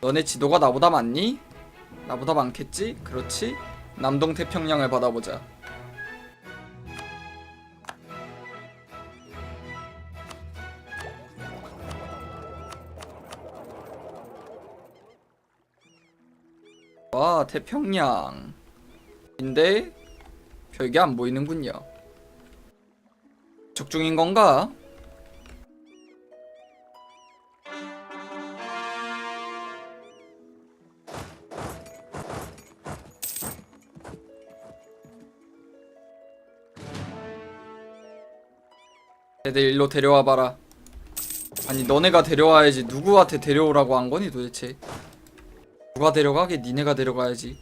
너네 지도가 나보다 많니? 나보다 많겠지? 그렇지? 남동 태평양을 받아보자. 와 태평양. 인데 별게 안 보이는군요. 적중인 건가? 애들 일로 데려와 봐라. 아니 너네가 데려와야지 누구한테 데려오라고 한 거니 도대체? 누가 데려가게 니네가 데려가야지.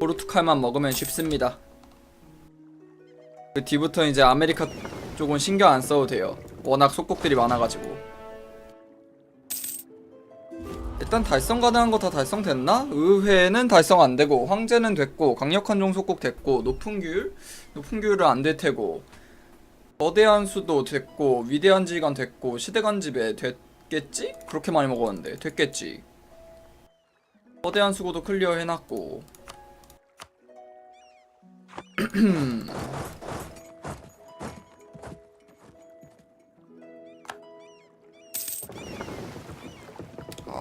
포르투칼만 먹으면 쉽습니다. 그 뒤부터 이제 아메리카 쪽은 신경 안 써도 돼요. 워낙 속국들이 많아가지고. 일단 달성 가능한 거 다 달성됐나? 의회는 달성 안 되고 황제는 됐고 강력한 종속국 됐고 높은 규율 높은 규율은 안 될 테고 거대한 수도 됐고 위대한 지휘관 됐고 시대간 지배 됐겠지? 그렇게 많이 먹었는데 됐겠지. 거대한 수고도 클리어 해놨고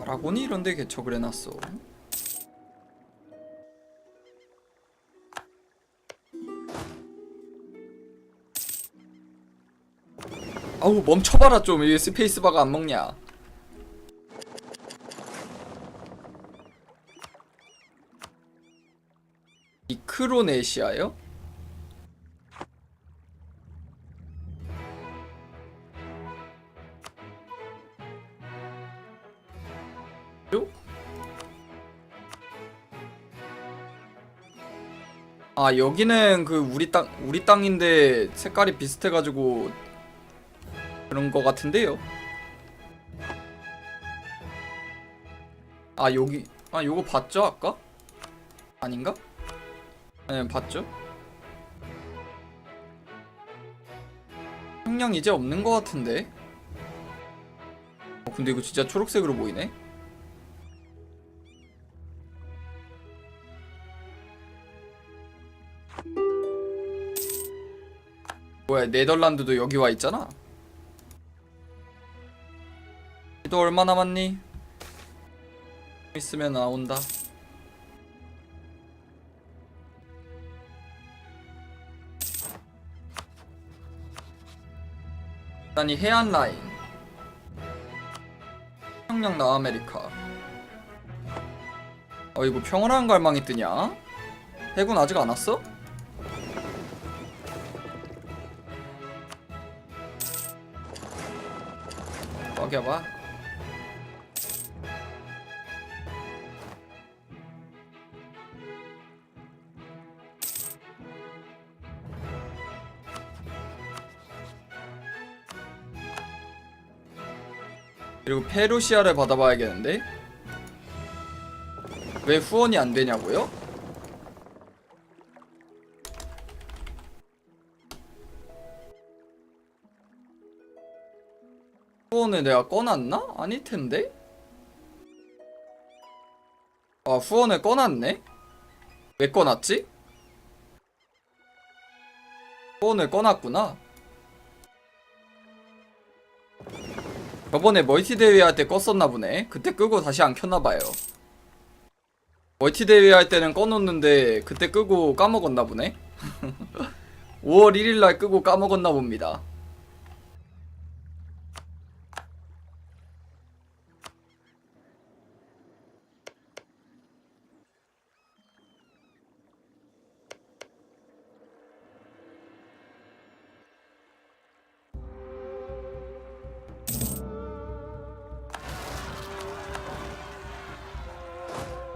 라곤이 이런데 개척을 해놨어. 아우 멈춰봐라 좀이 스페이스바가 안 먹냐? 미크로네시아요? 요? 아 여기는 그 우리 땅 우리 땅인데 색깔이 비슷해가지고 그런 거 같은데요. 아 여기 아 요거 봤죠 아까? 아닌가? 네 봤죠? 형량 이제 없는 거 같은데. 어, 근데 이거 진짜 초록색으로 보이네. 뭐야 네덜란드도 여기 와 있잖아. 너 얼마 남았니? 있으면 나온다. 일단 이 해안 라인. 평양 남아메리카. 어 이거 평온한 갈망이 뜨냐? 해군 아직 안 왔어? 먹여봐. 그리고 페루시아를 받아봐야겠는데? 왜 후원이 안 되냐고요? 후원을 내가 꺼놨나? 아닐 텐데? 아, 후원을 꺼놨네? 왜 꺼놨지? 후원을 꺼놨구나. 저번에 멀티 대회 할 때 껐었나 보네. 그때 끄고 다시 안 켰나 봐요. 멀티 대회 할 때는 꺼놓는데 그때 끄고 까먹었나 보네. 5월 1일 날 끄고 까먹었나 봅니다.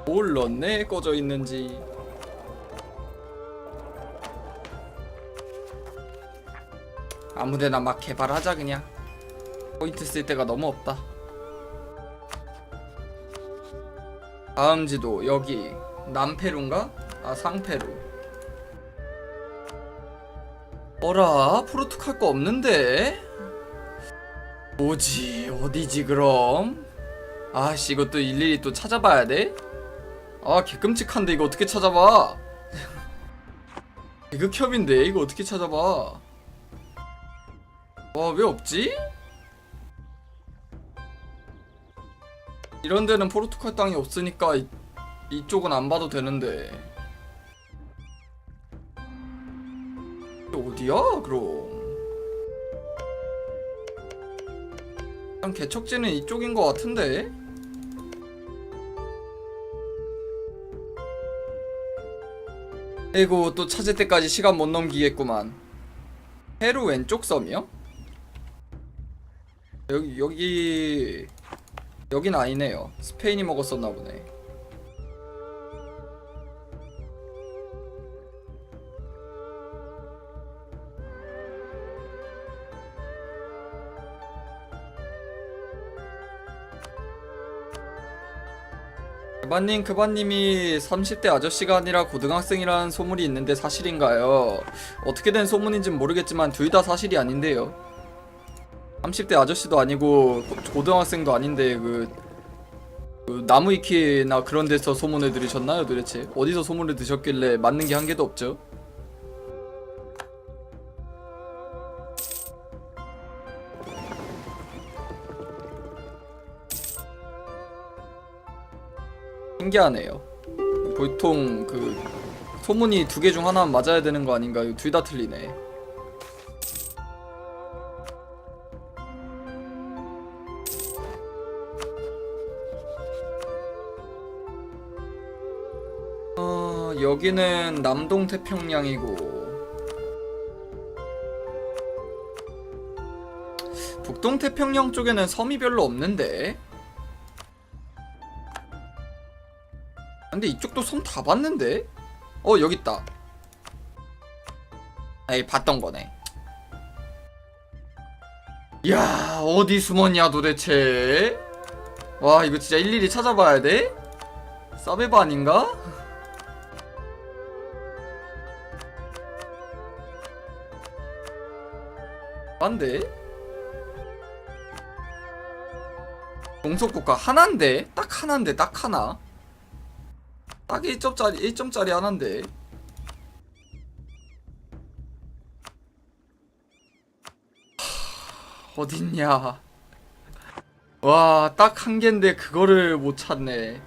뭘 넣네 꺼져 있는지. 아무데나 막 개발하자 그냥. 포인트 쓸 데가 너무 없다. 다음 지도 여기. 남페루인가? 아 상페루. 어라 프로토칼 거 없는데? 뭐지 어디지 그럼? 아씨 이것도 일일이 또 찾아봐야 돼? 아 개끔찍한데 이거 어떻게 찾아봐? 개극협인데 이거 어떻게 찾아봐? 와 왜 없지? 이런 데는 포르투갈 땅이 없으니까 이, 이쪽은 안 봐도 되는데. 어디야 그럼? 개척지는 이쪽인 것 같은데 에고 또 찾을 때까지 시간 못 넘기겠구만. 페루 왼쪽 섬이요? 여기 여기 여긴 아니네요. 스페인이 먹었었나 보네 그반님 그반님이 30대 아저씨가 아니라 고등학생이라는 소문이 있는데 사실인가요? 어떻게 된 소문인진 모르겠지만 둘 다 사실이 아닌데요 30대 아저씨도 아니고 고- 고등학생도 아닌데 그, 그 나무위키나 그런 데서 소문을 들으셨나요 도대체? 어디서 소문을 드셨길래 맞는 게 한 개도 없죠? 신기하네요. 보통 그 소문이 두 개 중 하나는 맞아야 되는 거 아닌가요? 둘다 틀리네. 어, 여기는 남동 태평양이고 북동 태평양 쪽에는 섬이 별로 없는데. 근데 이쪽도 섬다 봤는데? 어 여기 있다. 에이 봤던 거네. 야 어디 숨었냐 도대체? 와 이거 진짜 일일이 찾아봐야 돼? 서베바 아닌가? 안돼? 동속국가 하나인데? 딱 하나인데 딱 하나? 딱 1점짜리 1점짜리 하나인데. 하, 어딨냐. 와 딱한 갠데 그거를 못 찾네.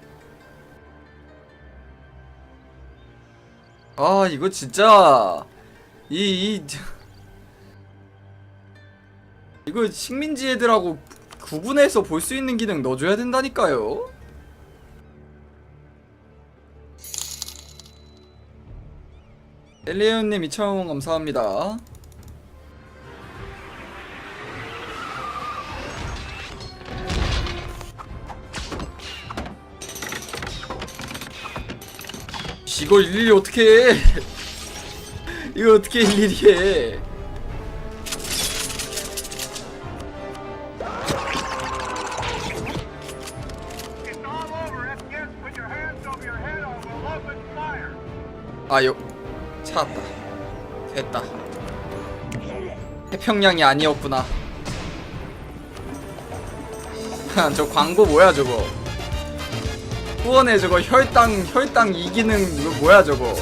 아 이거 진짜 이, 이 이거 식민지 애들하고 구분해서 볼 수 있는 기능 넣어줘야 된다니까요 엘리언님 2,000원 감사합니다. 이걸 일일이 어떻게 해? 이거 어떻게 일일이 해? 아, 요 찾았다. 됐다. 태평양이 아니었구나. 저 광고 뭐야 저거? 후원에 저거 혈당 혈당 이기능 이거 뭐야 저거?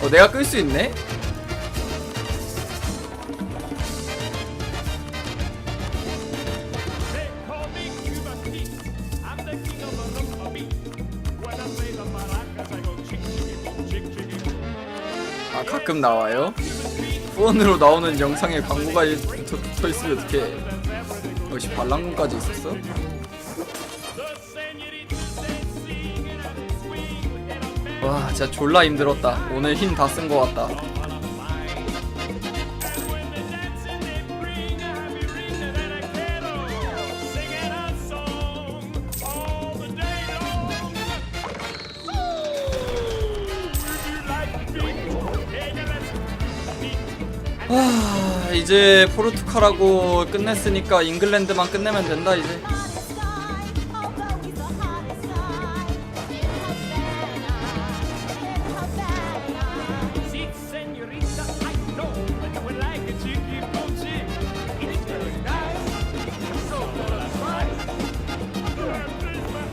어 내가 끌 수 있네? 아 가끔 나와요? 후원으로 나오는 영상에 광고가 붙어, 있으면 어떡해? 역시 반란군까지 있었어? 와 진짜 졸라 힘들었다. 오늘 힘 다 쓴 거 같다. 와 이제 포르투갈하고 끝냈으니까 잉글랜드만 끝내면 된다 이제.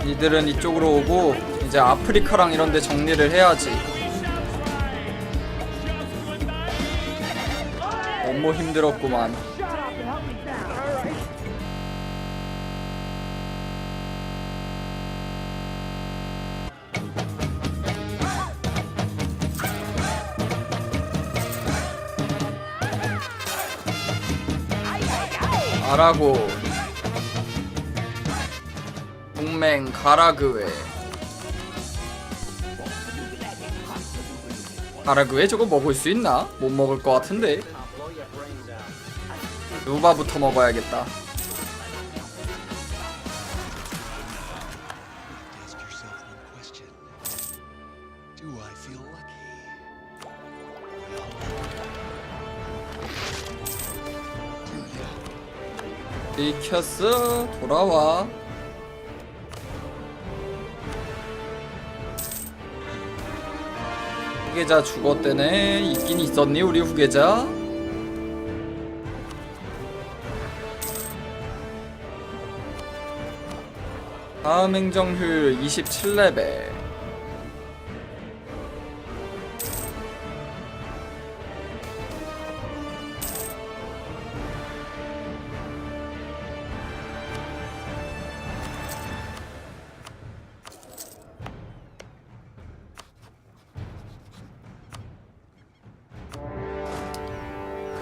이들은 이쪽으로 오고 이제 아프리카랑 이런데 정리를 해야지. 너무 힘들었구만. 가라고. 동맹 가라그웨. 가라그웨 저거 먹을 수 있나? 못 먹을 것 같은데 누바부터 먹어야겠다? 리켰어 돌아와 후계자 죽었대네 있긴 있었니 우리 후계자 다음 행정률 27레벨.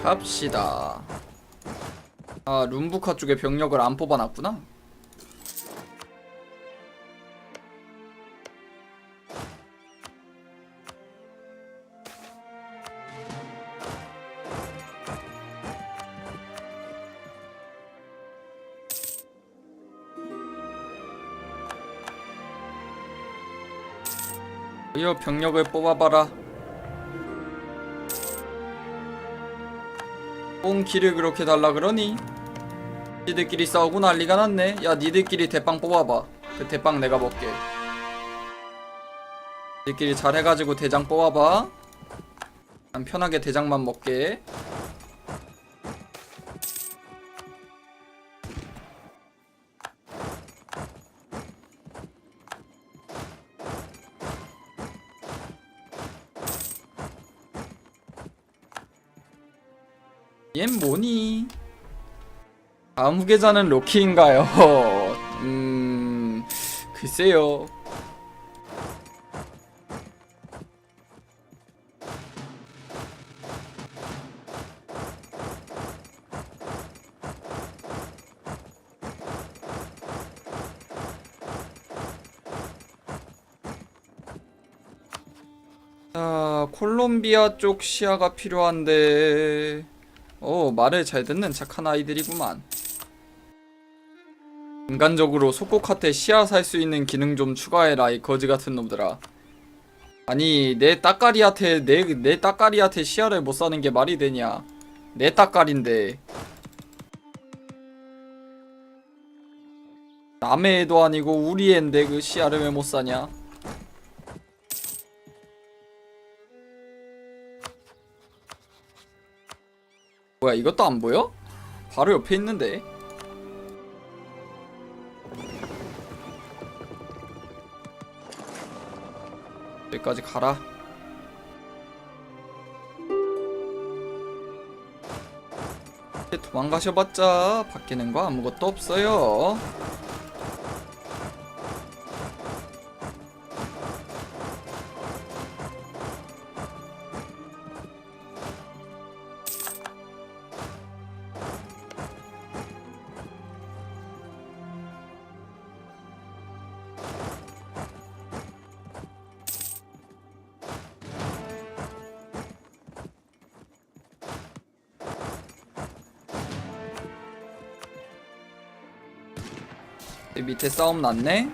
갑시다. 아 룸부카 쪽에 병력을 안 뽑아놨구나 이어 병력을 뽑아봐라. 뽕 길을 그렇게 달라 그러니? 니들끼리 싸우고 난리가 났네. 야 니들끼리 대빵 뽑아봐. 그 대빵 내가 먹게. 니들끼리 잘해가지고 대장 뽑아봐. 난 편하게 대장만 먹게 후계자는 로키인가요? 음... 글쎄요 자, 콜롬비아 쪽 시야가 필요한데 어, 말을 잘 듣는 착한 아이들이구만. 인간적으로 속국한테 시야 살수 있는 기능 좀 추가해라 이 거지 같은 놈들아. 아니 내 따까리한테 내 내 따까리한테 시야를 못 사는 게 말이 되냐? 내 따까리인데. 남의 애도 아니고 우리 애인데 그 시야를 왜못 사냐? 뭐야 이것도 안 보여? 바로 옆에 있는데 여기까지 가라. 도망가셔봤자 바뀌는 거 아무것도 없어요 밑에 싸움 났네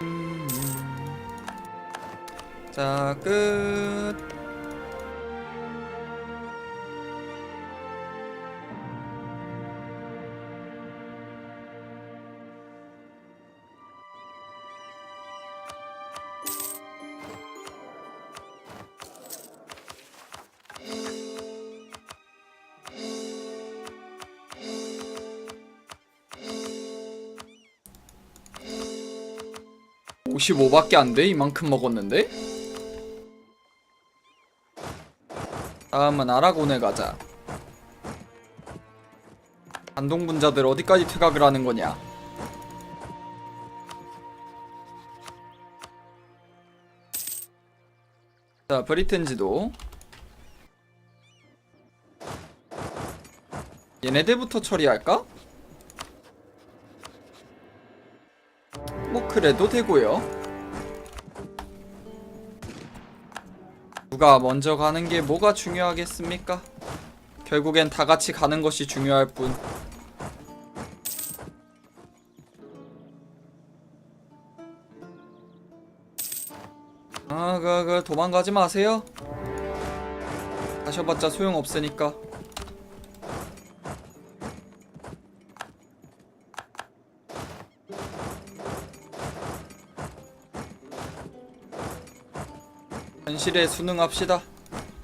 음. 자, 끝. 55밖에 안 돼? 이만큼 먹었는데? 다음은 아라곤에 가자. 반동분자들 어디까지 퇴각을 하는 거냐? 자, 브리튼 지도 얘네들부터 처리할까? 그래도 되고요. 누가 먼저 가는 게 뭐가 중요하겠습니까? 결국엔 다 같이 가는 것이 중요할 뿐. 아, 그, 그 도망가지 마세요. 가셔봤자 소용없으니까. 현실에 순응합시다.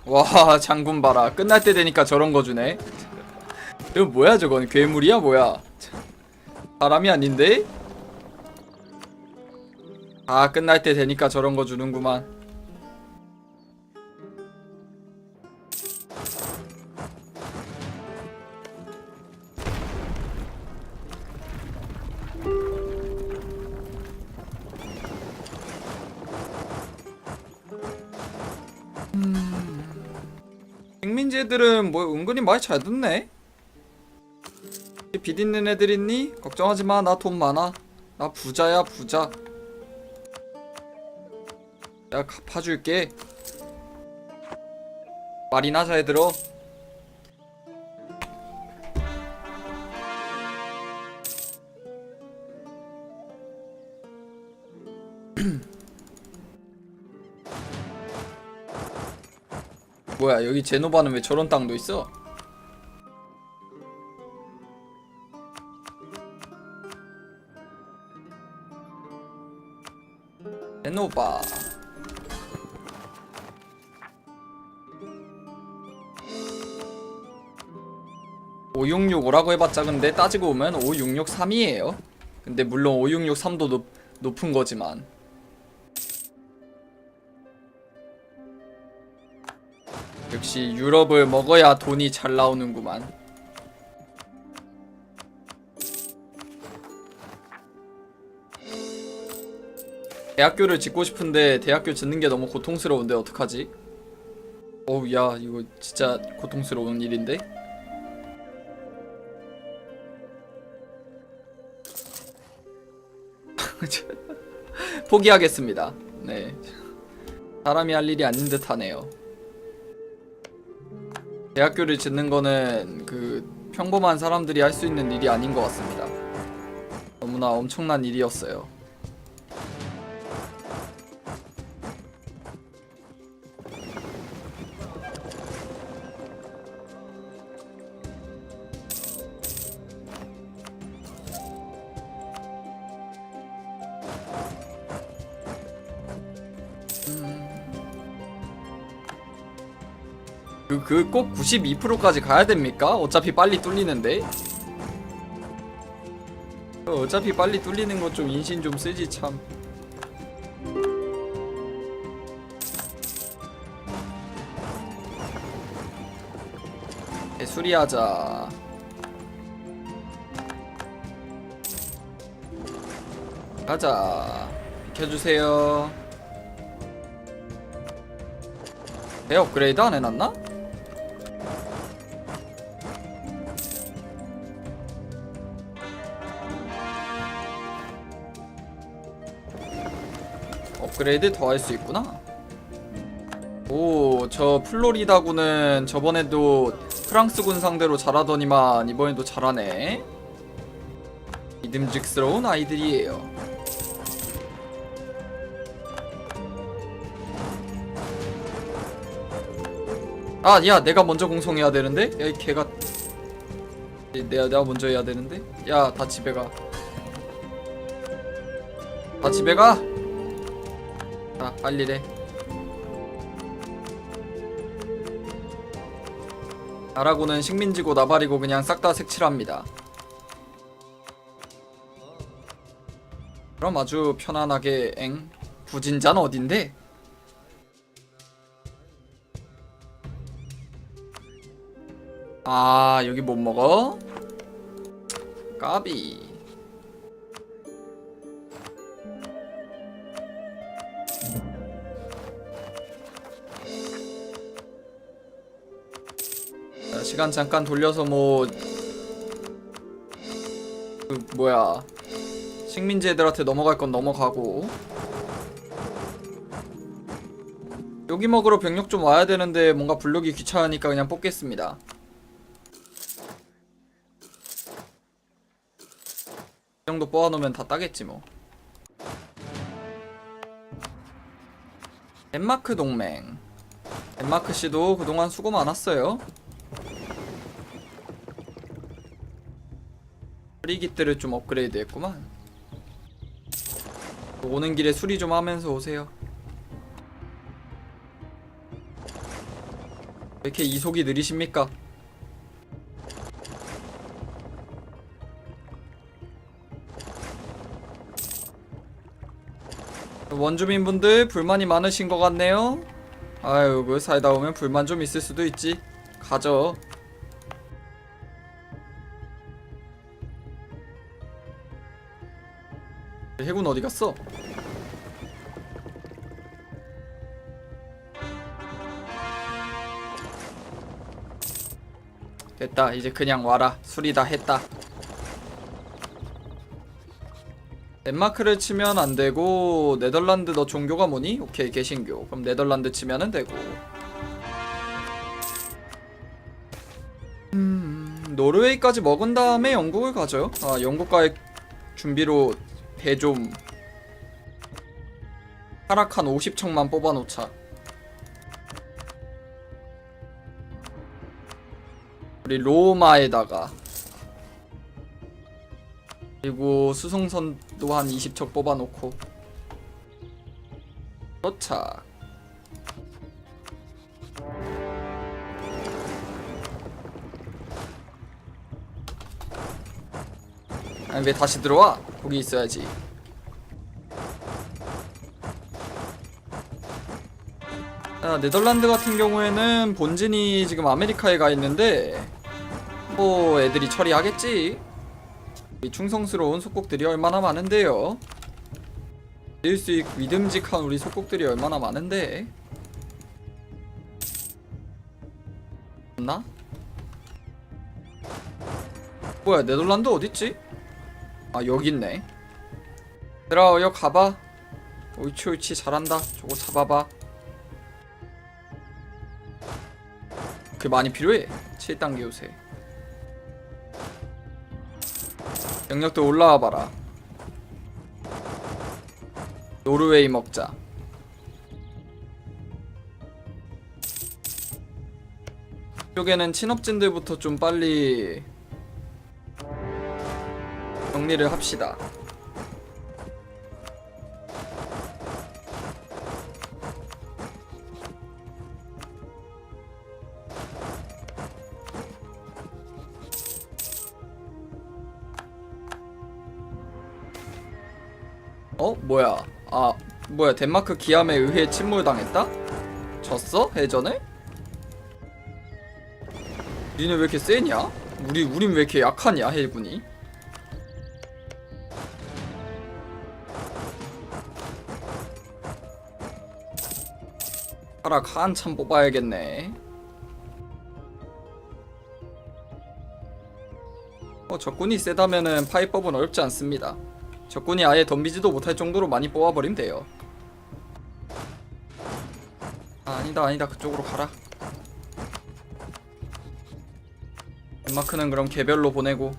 와 장군 봐라 끝날 때 되니까 저런 거 주네. 이거 뭐야 저건 괴물이야 뭐야? 사람이 아닌데? 아 끝날 때 되니까 저런 거 주는구만. 많이 잘 듣네. 빚 있는 애들 있니? 걱정하지 마. 나 돈 많아. 나 부자야 부자. 내가 갚아줄게. 말이나 잘 들어. 뭐야 여기 제노바는 왜 저런 땅도 있어? 제노바. 5665라고 해봤자 근데 따지고 보면 5663이에요. 근데 물론 5663도 높, 높은 거지만. 역시 유럽을 먹어야 돈이 잘 나오는구만. 대학교를 짓고 싶은데 대학교 짓는 게 너무 고통스러운데 어떡하지? 어우 야 이거 진짜 고통스러운 일인데? 포기하겠습니다. 네. 사람이 할 일이 아닌 듯 하네요. 대학교를 짓는 거는 그 평범한 사람들이 할 수 있는 일이 아닌 것 같습니다. 너무나 엄청난 일이었어요. 그그꼭 92%까지 가야 됩니까? 어차피 빨리 뚫리는데. 어, 어차피 빨리 뚫리는 건좀 인신 좀 쓰지 참. 네, 수리하자. 가자. 비켜주세요. 배 업그레이드 안 해놨나? 업그레이드 더 할 수 있구나. 오, 저 플로리다군은 저번에도 프랑스군 상대로 잘하더니만 이번에도 잘하네. 믿음직스러운 아이들이에요. 아, 야, 내가 먼저 공성해야 되는데? 야, 이 개가. 이- 내가, 내가 먼저 해야 되는데? 야, 다 집에 가. 다 집에 가! 자, 빨리래. 나라고는 식민지고 나발이고 그냥 싹 다 색칠합니다. 그럼 아주 편안하게 엥 부진자는 어딘데? 아 여기 못 먹어? 까비 시간 잠깐 돌려서 뭐 그, 뭐야 식민지 애들한테 넘어갈 건 넘어가고. 여기 먹으러 병력 좀 와야 되는데 뭔가 부르기 귀찮으니까 그냥 뽑겠습니다. 이 정도 뽑아놓으면 다 따겠지 뭐. 덴마크 동맹. 덴마크 씨도 그동안 수고 많았어요 프리기트를 좀 업그레이드 했구만 오는 길에 수리 좀 하면서 오세요 왜 이렇게 이속이 느리십니까? 원주민분들 불만이 많으신 것 같네요. 아유, 그 살다 보면 불만 좀 있을 수도 있지. 가져. 해군 어디 갔어? 됐다. 이제 그냥 와라. 수리 다 했다. 덴마크를 치면 안 되고 네덜란드 너 종교가 뭐니? 오케이 개신교. 그럼 네덜란드 치면은 되고. 음, 노르웨이까지 먹은 다음에 영국을 가죠. 아 영국과의 준비로 배좀 하락한 50척만 뽑아놓자. 우리 로마에다가. 그리고 수송선도 한 20척 뽑아놓고. 도착 아니 왜 다시 들어와? 거기 있어야지 자, 네덜란드 같은 경우에는 본진이 지금 아메리카에 가 있는데 뭐 애들이 처리하겠지 이 충성스러운 속국들이 얼마나 많은데요 믿을 수 있고 믿음직한 우리 속국들이 얼마나 많은데 없나? 뭐야 네덜란드 어딨지? 아 여기 있네. 얘들아 여 가봐. 옳지 옳지. 잘한다. 저거 잡아봐. 그 많이 필요해? 7단계 요새. 영역도 올라와 봐라. 노르웨이 먹자. 이쪽에는 친업진들부터 좀 빨리 정리를 합시다. 어? 뭐야? 아, 뭐야? 덴마크 기암에 의해 침몰당했다? 졌어? 해전을? 니네 왜 이렇게 세냐? 우리 우린 왜 이렇게 약하냐 해군이? 하락 한참 뽑아야겠네. 어, 적군이 세다면은 파이법은 어렵지 않습니다. 적군이 아예 덤비지도 못할 정도로 많이 뽑아버리면 돼요. 아, 아니다 아니다 그쪽으로 가라. 덴마크는 그럼 개별로 보내고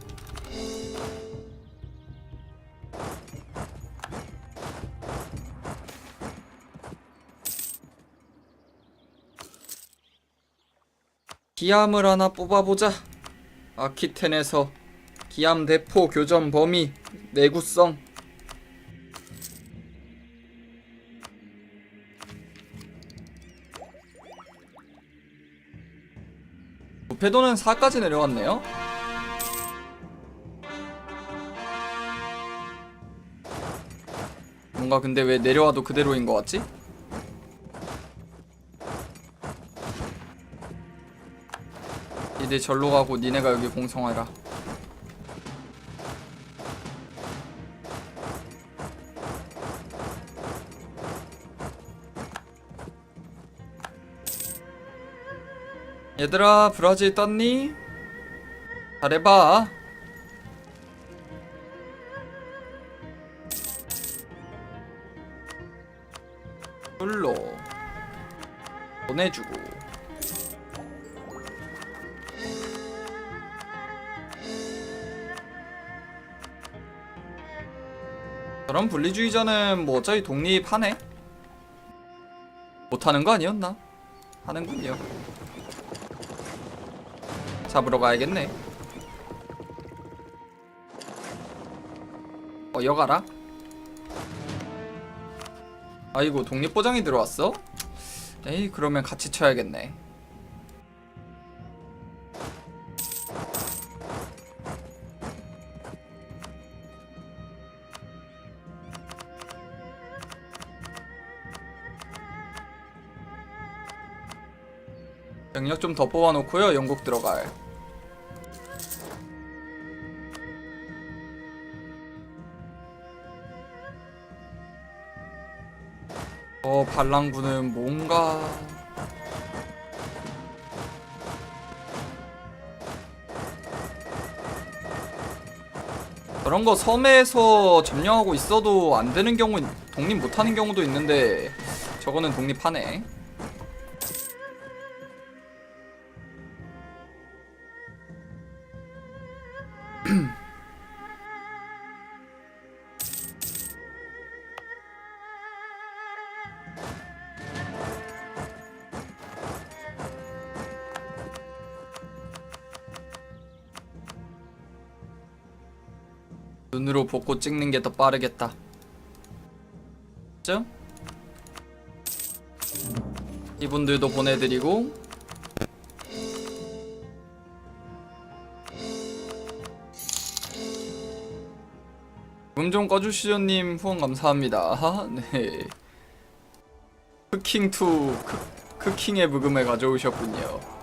기암을 하나 뽑아보자. 아키텐에서 기암 대포 교전 범위 내구성 부패도는 4까지 내려왔네요 뭔가 근데 왜 내려와도 그대로인 것 같지? 니네 절로 가고 니네가 여기 공성하라. 얘들아 브라질 떴니? 잘해봐. 홀로 보내주고 저런 분리주의자는 뭐 어차피 독립하네? 못하는 거 아니었나? 하는군요. 잡으러 가야겠네. 어 여가라. 아이고 독립보장이 들어왔어? 에이 그러면 같이 쳐야겠네 좀 더 뽑아놓고요. 영국 들어갈. 어 반란군은 뭔가 그런 거 섬에서 점령하고 있어도 안 되는 경우 독립 못하는 경우도 있는데 저거는 독립하네 눈으로 보고 찍는 게 더 빠르겠다. 죠? 이분들도 보내드리고 문좀 꺼주시죠님 후원 감사합니다. 네. 크킹2 크, 크킹의 부금을 가져오셨군요.